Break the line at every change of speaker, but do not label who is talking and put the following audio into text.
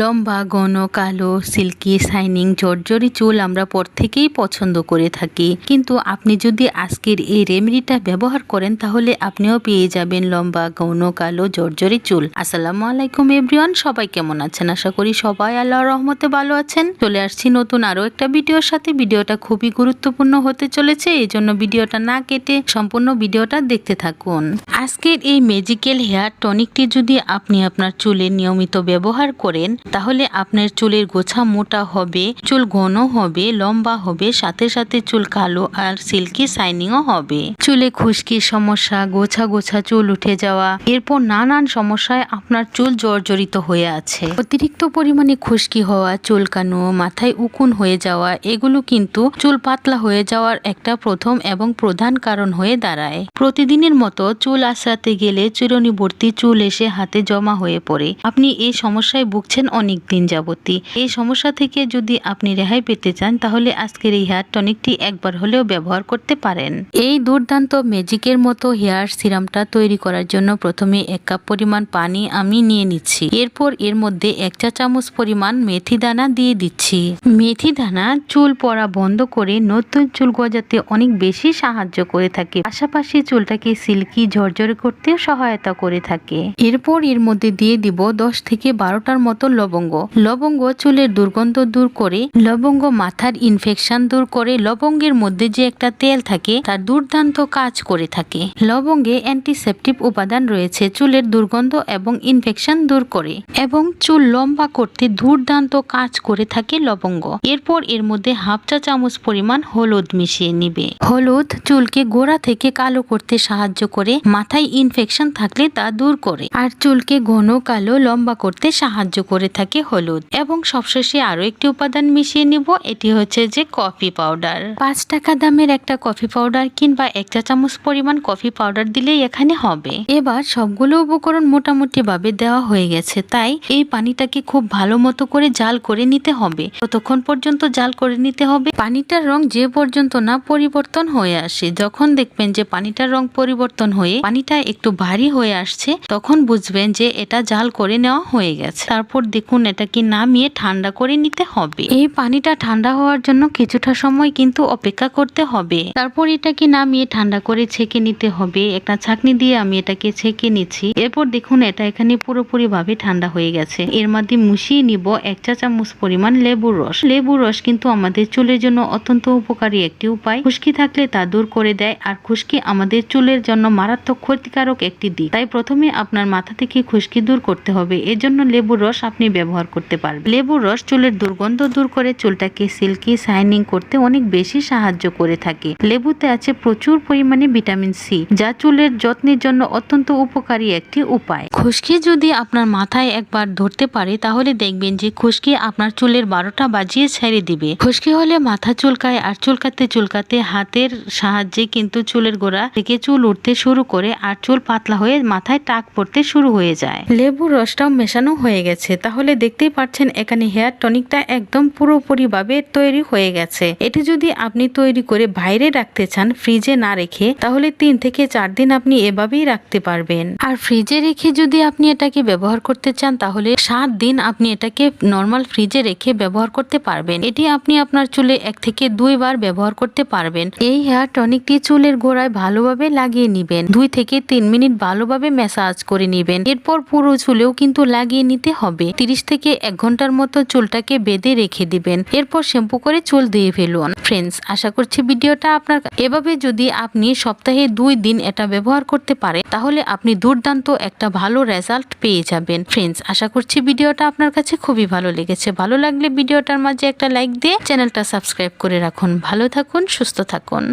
লম্বা, ঘন, কালো, সিল্কি, শাইনিং, জর্জরি চুল আমরা প্রত্যেকেই পছন্দ করে থাকি। কিন্তু আপনি যদি আজকের এই রেমেডিটা ব্যবহার করেন, তাহলে আপনিও পেয়ে যাবেন লম্বা, ঘন, কালো, জর্জরি চুল। আসসালামু আলাইকুম এভরিওয়ান, সবাই কেমন আছেন? আশা করি সবাই আল্লাহর রহমতে ভালো আছেন। চলে আসছি নতুন আরও একটা ভিডিওর সাথে। ভিডিওটা খুবই গুরুত্বপূর্ণ হতে চলেছে এই জন্য ভিডিওটা না কেটে সম্পূর্ণ ভিডিওটা দেখতে থাকুন। আজকের এই ম্যাজিক্যাল হেয়ার টনিকটি যদি আপনি আপনার চুলে নিয়মিত ব্যবহার করেন, তাহলে আপনার চুলের গোছা মোটা হবে, চুল ঘন হবে, লম্বা হবে, সাথে সাথে চুল কালো আর সিল্কি শাইনিংও হবে। চুলে খুশকির সমস্যা, গোছা গোছা চুল উঠে যাওয়া, এরপর নানান সমস্যায় আপনার চুল জর্জরিত হয়ে আছে। অতিরিক্ত পরিমাণে খুশকি হওয়া, চুল চুলকানো মাথায় উকুন হয়ে যাওয়া, এগুলো কিন্তু চুল পাতলা হয়ে যাওয়ার একটা প্রথম এবং প্রধান কারণ হয়ে দাঁড়ায়। প্রতিদিনের মতো চুল আশ্রাতে গেলে চিরনিবর্তী চুল এসে হাতে জমা হয়ে পড়ে। আপনি এই সমস্যায় ভুগছেন অনেক দিন যাবতী। এই সমস্যা থেকে যদি আপনি রেহাই পেতে চান, তাহলে আজকের এই হেয়ার টনিকটি একবার হলেও ব্যবহার করতে পারেন। এই দুর্দান্ত ম্যাজিকের মতো হেয়ার সিরামটা তৈরি করার জন্য প্রথমে এক কাপ পরিমাণ পানি আমি নিয়ে নিচ্ছি। এরপর এর মধ্যে এক চা চামচ পরিমাণ মেথি দানা দিয়ে দিচ্ছি। মেথি দানা চুল পড়া বন্ধ করে নতুন চুল গজাতে অনেক বেশি সাহায্য করে থাকে। পাশাপাশি চুলটাকে সিল্কি, ঝরঝরে করতেও সহায়তা করে থাকে। এরপর এর মধ্যে দিয়ে দিব দশ থেকে বারোটার মতো লবঙ্গ। লবঙ্গ চুলের দুর্গন্ধ দূর করে, লবঙ্গ মাথার ইনফেকশন দূর করে, লবঙ্গের মধ্যে যে একটা তেল থাকে তার দুর্দান্ত কাজ করে থাকে। লবঙ্গে অ্যান্টিসেপটিভ উপাদান রয়েছে চুলের দুর্গন্ধ এবং ইনফেকশন দূর করে এবং চুল লম্বা করতে দুর্দান্ত কাজ করে থাকে লবঙ্গ। এরপর এর মধ্যে হাফ চা চামচ পরিমাণ হলুদ মিশিয়ে নিবে। হলুদ চুলকে গোড়া থেকে কালো করতে সাহায্য করে মাথায় ইনফেকশন থাকলে তা দূর করে আর চুলকে ঘন, কালো, লম্বা করতে সাহায্য করে থাকে হলুদ। এবং সবশেষে আরও একটি উপাদান মিশিয়ে নিব, এটি হচ্ছে যে কফি পাউডার পাঁচ টাকা দামের একটা কফি পাউডার কিংবা এক চা চামচ পরিমাণ কফি পাউডার দিলেই এখানে হবে। এবার সবগুলো উপকরণ মোটামুটি ভাবে দেওয়া হয়ে গেছে, তাই এই পানিটাকে খুব ভালো মতো করে জাল করে নিতে হবে। ততক্ষণ পর্যন্ত জাল করে নিতে হবে, পানিটার রং যে পর্যন্ত না পরিবর্তন হয়ে আসে, যখন দেখবেন যে পানিটার রং পরিবর্তন হয়ে পানিটা একটু ভারী হয়ে আসছে, তখন বুঝবেন যে এটা জাল করে নেওয়া হয়ে গেছে। তারপর দেখুন এটাকে নামিয়ে ঠান্ডা করে নিতে হবে। এই পানিটা ঠান্ডা হওয়ার জন্য কিছুটা সময় কিন্তু অপেক্ষা করতে হবে। তারপর এটাকে নামিয়ে ঠান্ডা করে ছেঁকে নিতে হবে। একটা ছাকনি দিয়ে আমি এটাকে ছেঁকে নিচ্ছি। এরপর দেখুন এটা এখানে পুরোপুরি ভাবে ঠান্ডা হয়ে গেছে। এর মধ্যে মুশিয়ে নিব এক চা চামচ পরিমাণ লেবুর রস। লেবুর রস কিন্তু আমাদের চুলের জন্য অত্যন্ত উপকারী একটি উপায়। খুশকি থাকলে তা দূর করে দেয় আর খুশকি আমাদের চুলের জন্য মারাত্মক ক্ষতিকারক একটি দিক। তাই প্রথমে আপনার মাথা থেকে খুশকি দূর করতে হবে। এজন্য লেবুর রস আপনি ব্যবহার করতে পারবেন। লেবুর রস চুলের দুর্গন্ধ দূর করে চুলটাকে সিল্কি শাইনিং করতে অনেক বেশি সাহায্য করে থাকে। লেবুতে আছে প্রচুর পরিমাণে ভিটামিন সি, যা চুলের যত্নের জন্য অত্যন্ত উপকারী একটি উপায়। খুশকি যদি আপনার মাথায় একবার ধরতে পারে, তাহলে দেখবেন যে খুশকি আপনার চুলের বারোটা বাজিয়ে ছেড়ে দিবে। খুশকি হলে মাথা চুলকায় আর চুলকাতে চুলকাতে হাতের সাহায্যে কিন্তু চুলের গোড়া থেকে চুল উঠতে শুরু করে আর চুল পাতলা হয়ে মাথায় টাক পড়তে শুরু হয়ে যায়। লেবুর রসটাও মেশানো হয়ে গেছে। তাহলে দেখতেই পাচ্ছেন এখানে হেয়ার টনিকটা একদম পুরোপুরি ভাবে তৈরি হয়ে গেছে। এটি যদি আপনি তৈরি করে বাইরে রাখতে চান ফ্রিজে না রেখে, তাহলে তিন থেকে চার দিন আপনি এভাবেই রাখতে পারবেন। আর ফ্রিজে রেখে যদি আপনি এটাকে ব্যবহার করতে চান, তাহলে সাত দিন আপনি এটাকে নর্মাল ফ্রিজে রেখে ব্যবহার করতে পারবেন। এটি আপনি আপনার চুলে এক থেকে দুইবার ব্যবহার করতে পারবেন। এই হেয়ার টনিকটি চুলের গোড়ায় ভালোভাবে লাগিয়ে নিবেন। দুই থেকে তিন মিনিট ভালোভাবে ম্যাসাজ করে নিবেন। এরপর পুরো চুলেও কিন্তু লাগিয়ে নিতে হবে। তিরিশ থেকে এক ঘণ্টার মতো চুলটাকে বেঁধে রেখে দিবেন। এরপর শ্যাম্পু করে চুল দিয়ে ফেলুন। ফ্রেন্ডস আশা করছি ভিডিওটা আপনার এভাবে যদি আপনি সপ্তাহে দুই দিন এটা ব্যবহার করতে পারেন, তাহলে আপনি দুর্দান্ত একটা ভালো রেজাল্ট পেয়ে যাবেন। ফ্রেন্ডস আশা করছি ভিডিওটা আপনার কাছে খুবই ভালো লেগেছে। ভালো লাগলে ভিডিওটার মাঝে একটা লাইক দিয়ে চ্যানেলটা সাবস্ক্রাইব করে রাখুন। ভালো থাকুন, সুস্থ থাকুন।